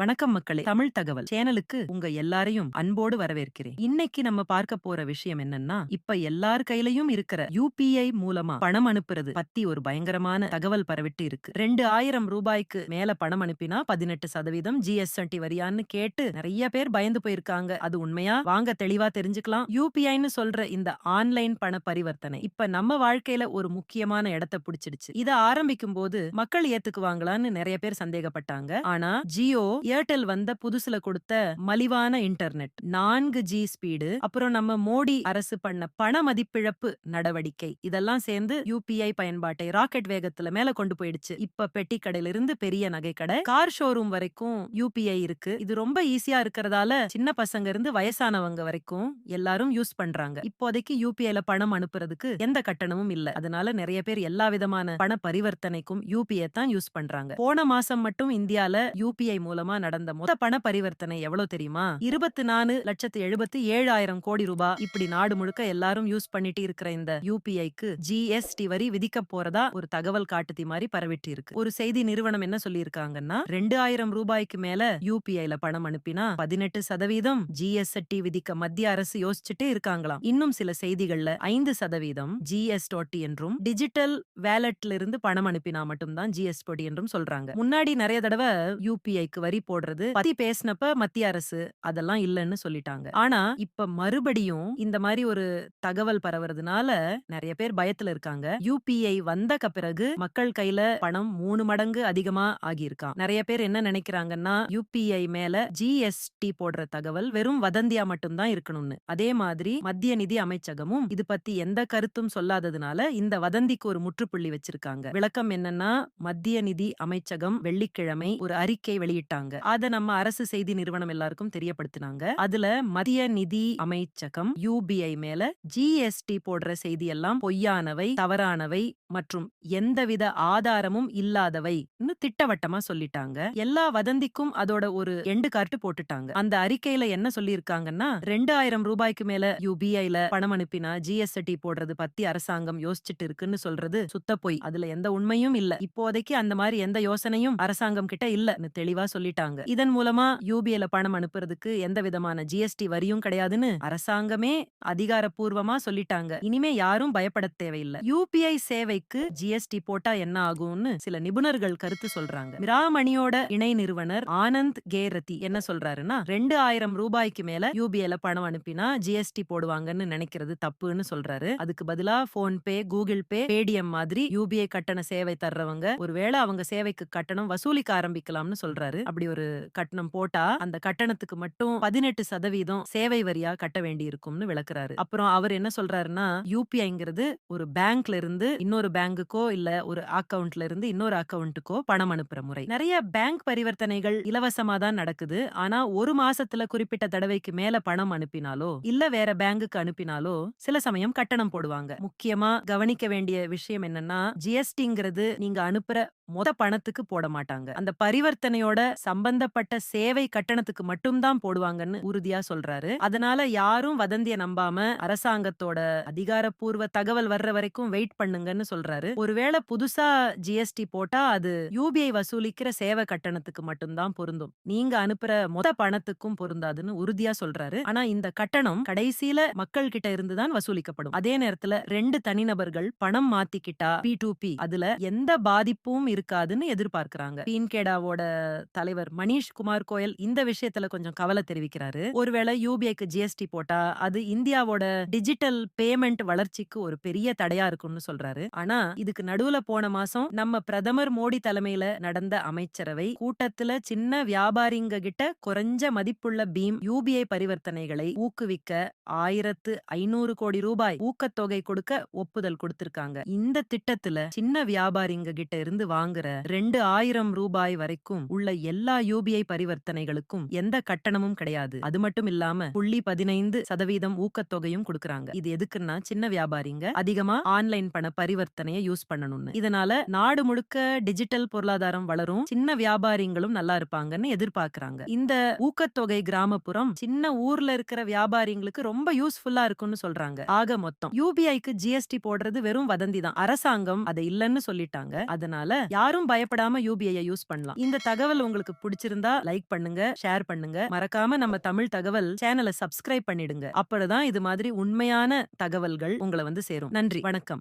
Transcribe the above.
வணக்கம் மக்களே. தமிழ் தகவல் சேனலுக்கு உங்க எல்லாரையும் அன்போடு வரவேற்கிறேன். இன்னைக்கு நம்ம பார்க்க போற விஷயம் என்னன்னா இப்ப எல்லார் கையிலயும் இருக்கிற யூபிஐ மூலமா பணம் அனுப்புறது பத்தி ஒரு பயங்கரமான தகவல் பரவிட்டு இருக்கு. ரெண்டு ஆயிரம் ரூபாய்க்கு மேல பணம் அனுப்பினா பதினெட்டு சதவீதம் ஜிஎஸ்என்டி வரியான்னு கேட்டு நிறைய பேர் பயந்து போயிருக்காங்க. அது உண்மையா? வாங்க தெளிவா தெரிஞ்சுக்கலாம். யூபிஐன்னு சொல்ற இந்த ஆன்லைன் பண பரிவர்த்தனை இப்ப நம்ம வாழ்க்கையில ஒரு முக்கியமான இடத்தை பிடிச்சிடுச்சு. இத ஆரம்பிக்கும் போது மக்கள் ஏத்துக்குவாங்களான்னு நிறைய பேர் சந்தேகப்பட்டாங்க. ஆனா ஜியோ ஏர்டெல் வந்த புதுசுல கொடுத்த மலிவான இன்டர்நெட். நான்கு ஜி ஸ்பீடு அப்புறம் நம்ம மோடி அரசு பண்ண பண மதிப்பிழப்பு நடவடிக்கை. இதெல்லாம் சேர்ந்து யூபிஐ பயன்பாட்டை ராக்கெட் வேகத்துல மேல கொண்டு போயிடுச்சு. இப்ப பெட்டி கடையில இருந்து பெரிய நகை கடை கார் ஷோரூம் வரைக்கும் யூபிஐ இருக்கு. இது ரொம்ப ஈஸியா இருக்கிறதால சின்ன பசங்க இருந்து வயசானவங்க வரைக்கும் எல்லாரும் யூஸ் பண்றாங்க. இப்போதைக்கு யூபிஐல பணம் அனுப்புறதுக்கு எந்த கட்டணமும் இல்ல. அதனால நிறைய பேர் எல்லா விதமான பண பரிவர்த்தனைக்கும் யூபிஐ தான் யூஸ் பண்றாங்க. போன மாசம் மட்டும் இந்தியால யூபிஐ மூலமா நடந்த மொத்த பண பரிவர்த்தனை எவ்வளவு தெரியுமா? இருபத்தி நாலு லட்சத்து எழுபத்தி ஏழாயிரம் கோடி ரூபாய் இப்படி நாடு முழுக்க எல்லாரும் யூஸ் பண்ணிட்டு இருக்கிற இந்த யூபிஐக்கு ஜிஎஸ்டி வரி விதிக்க போறதா ஒரு தகவல் காட்டுத்தி மாதிரி பரவிட்டு இருக்கு. ஒரு செய்தி நிறுவனம் என்ன சொல்லியிருக்காங்கன்னா ரெண்டு ஆயிரம் ரூபாய்க்கு மேல யூபிஐல பணம் அனுப்பினா பதினெட்டு சதவீதம் ஜிஎஸ்டி விதிக்க மத்திய அரசு யோசிச்சுட்டே இருக்காங்களாம். இன்னும் சில செய்திகள்ல ஐந்து சதவீதம் ஜிஎஸ்டி என்றும் டிஜிட்டல் வேலட்ல இருந்து பணம் அனுப்பினா மட்டும்தான் ஜிஎஸ்டி என்றும் சொல்றாங்க. முன்னாடி நிறைய தடவை யூபிஐக்கு வரி போடுறது பத்தி பேசினப்ப மத்திய அரசு அதெல்லாம் இல்லைன்னு சொல்லிட்டாங்க. ஆனா இப்ப மறுபடியும் இந்த மாதிரி ஒரு தகவல் பரவுறதுனால நிறைய பேர் பயத்துல இருக்காங்க. யூபிஐ வந்த பிறகு மக்கள் கையில பணம் மூணு மடங்கு அதிகமா ஆகியிருக்கான் நிறைய பேர் என்ன நினைக்கிறாங்கன்னா யூபிஐ மேல ஜிஎஸ்டி போடுற தகவல் வெறும் வதந்தியா மட்டும்தான் இருக்கணும்னு. அதே மாதிரி மத்திய நிதி அமைச்சகமும் இது பத்தி எந்த கருத்தும் சொல்லாததுனால இந்த வதந்திக்கு ஒரு முற்றுப்புள்ளி வச்சிருக்காங்க. விளக்கம் என்னன்னா மத்திய நிதி அமைச்சகம் வெள்ளிக்கிழமை ஒரு அறிக்கை வெளியிட்டாங்க. அதை நம்ம அரசு செய்தி நிறுவனம் எல்லாருக்கும் தெரியப்படுத்தினாங்க. அதுல மத்திய நிதி அமைச்சகம் யூபிஐ மேல ஜிஎஸ்டி போடுற செய்தி எல்லாம் பொய்யானவை தவறானவை மற்றும் எந்தவித ஆதாரமும் இல்லாதவை திட்டவட்டமா சொல்லிட்டாங்க. எல்லா வதந்திக்கும் அதோட ஒரு எண்டு கார்டு போட்டுட்டாங்க. அந்த அறிக்கையில என்ன சொல்லியிருக்காங்கன்னா ரெண்டு ஆயிரம் ரூபாய்க்கு மேல யூபிஐல பணம் அனுப்பினா ஜிஎஸ்டி போடுறது பத்தி அரசாங்கம் யோசிச்சுட்டு இருக்குன்னு சொல்றது சுத்த பொய் அதுல எந்த உண்மையும் இல்ல. இப்போதைக்கு அந்த மாதிரி எந்த யோசனையும் அரசாங்கம் கிட்ட இல்லன்னு தெளிவா சொல்லிட்டாங்க. இதன் மூலமா யூபிஐல பணம் அனுப்புறதுக்கு எந்த விதமான ஜிஎஸ்டி வரியும் கிடையாதுன்னு அரசாங்கமே அதிகாரப்பூர்வமா சொல்லிட்டாங்க. இனிமே யாரும் பயப்பட தேவையில்லை. யூபிஐ சேவைக்கு ஜிஎஸ்டி போட்டா என்ன ஆகும்னு சில நிபுணர்கள் கருத்து சொல்றாங்க. மிராமணியோட இணை நிறுவனர் ஆனந்த் கேரதி என்ன சொல்றாருன்னா ரெண்டு ஆயிரம் ரூபாய்க்கு மேல யூபிஐல பணம் அனுப்பினா ஜிஎஸ்டி போடுவாங்கன்னு நினைக்கிறது தப்புன்னு சொல்றாரு. அதுக்கு பதிலா போன் பே கூகுள் பே பேடிஎம் மாதிரி யூபிஐ கட்டண சேவை தர்றவங்க ஒருவேளை அவங்க சேவைக்கு கட்டணம் வசூலிக்க ஆரம்பிக்கலாம்னு சொல்றாரு. அப்படி ஒரு கட்டணம் போட்டா அந்த கட்டணத்துக்கு மட்டும் பதினெட்டு சதவீதம் சேவை வரியா கட்ட வேண்டி இருக்கும்னு விளக்குறாரு. அப்புறம் அவர் என்ன சொல்றாருன்னா யூபிஐங்கிறது ஒரு பேங்க்ல இருந்து இன்னொரு பேங்குக்கோ இல்ல ஒரு அக்கவுண்ட்ல இருந்து இன்னொரு அக்கவுண்ட்டுக்கோ பணம் அனுப்புற முறை. நிறைய பேங்க் பரிவர்த்தனைகள் இலவசமா தான் நடக்குது. ஆனா ஒரு மாசத்துல குறிப்பிட்ட தடவைக்கு மேல பணம் அனுப்பினாலோ இல்ல வேற பேங்குக்கு அனுப்பினாலோ சில சமயம் கட்டணம் போடுவாங்க. முக்கியமா கவனிக்க வேண்டிய விஷயம் என்னன்னா ஜிஎஸ்டிங்கிறது நீங்க அனுப்புற மொத பணத்துக்கு போட மாட்டாங்க. அந்த பரிவர்த்தனையோட சம்பந்தப்பட்ட சேவை கட்டணத்துக்கு மட்டும்தான் போடுவாங்கன்னு உறுதியா சொல்றாரு. அதனால யாரும் வதந்திய நம்பாம அரசாங்கத்தோட அதிகாரப்பூர்வ தகவல் வர்ற வரைக்கும் வெயிட் பண்ணுங்கன்னு சொல்றாரு. ஒருவேளை புதுசா ஜிஎஸ்டி போட்டா அது யூபிஐ வசூலிக்கிற சேவை கட்டணத்துக்கு மட்டும்தான் பொருந்தும். நீங்க அனுப்புற மொத பணத்துக்கும் பொருந்தாதுன்னு உறுதியா சொல்றாரு. ஆனா இந்த கட்டணம் கடைசியில மக்கள் கிட்ட இருந்து தான் வசூலிக்கப்படும். அதே நேரத்துல ரெண்டு தனிநபர்கள் பணம் மாத்திக்கிட்டா பி டு பி அதுல எந்த பாதிப்பும் இருக்காதுன்னு எதிர்பார்க்கிறாங்க. பீன்கேடாவோட தலைவர் மணீஷ் குமார் கோயல் இந்த விஷயத்துல கொஞ்சம் கவலை தெரிவிக்கிறாரு. ஒருவேளை யூபிஐக்கு ஜிஎஸ்டி போட்டா அது இந்தியாவோட டிஜிட்டல் பேமெண்ட் வளர்ச்சிக்கு ஒரு பெரிய தடையா இருக்கும்னு சொல்றாரு. ஆனா இதுக்கு நடுவுல போன மாசம் நம்ம பிரதமர் மோடி தலைமையில நடந்த அமைச்சரவை கூட்டத்துல சின்ன வியாபாரிங்க கிட்ட குறைஞ்ச மதிப்புள்ள பீம் யூபிஐ பரிவர்த்தனைகளை ஊக்குவிக்க ஆயிரத்து ஐநூறு கோடி ரூபாய் ஊக்கத்தொகை கொடுக்க ஒப்புதல் கொடுத்திருக்காங்க. இந்த திட்டத்துல சின்ன வியாபாரிங்க கிட்ட இருந்து வாங்குற ரெண்டு ஆயிரம் ரூபாய் வரைக்கும் உள்ள எல்லா யூபிஐ பரிவர்த்தனைகளுக்கும் எந்த கட்டணமும் கிடையாது. அது மட்டும் இல்லாம புள்ளி பதினைந்து சதவீதம் ஊக்கத்தொகையும் கொடுக்கறாங்க. இது எதுக்குன்னா சின்ன வியாபாரிங்க அதிகமா ஆன்லைன் பண பரிவர்த்தனையை யூஸ் பண்ணணும்னு. இதனால நாடு முழுக்க டிஜிட்டல் பொருளாதாரம் வளரும். சின்ன வியாபாரிங்களும் நல்லா இருப்பாங்கன்னு எதிர்பார்க்கறாங்க. இந்த ஊக்கத்தொகை கிராமப்புறம் சின்ன ஊர்ல இருக்கிற வியாபாரிங்களுக்கு ரொம்ப யூஸ்ஃபுல்லா இருக்கும்னு சொல்றாங்க. ஆக மொத்தம் யூபிஐக்கு ஜிஎஸ்டி போடுறது வெறும் வதந்தி தான். அரசாங்கம் அதை இல்லைன்னு சொல்லிட்டாங்க. அதனால யாரும் பயப்படாம யூபிஐ யூஸ் பண்ணலாம். இந்த தகவல் உங்களுக்கு பிடிச்சிருந்தா லைக் பண்ணுங்க ஷேர் பண்ணுங்க. மறக்காம நம்ம தமிழ் தகவல் சேனலை சப்ஸ்கிரைப் பண்ணிடுங்க. அப்பதான் இது மாதிரி உண்மையான தகவல்கள் உங்களை வந்து சேரும். நன்றி வணக்கம்.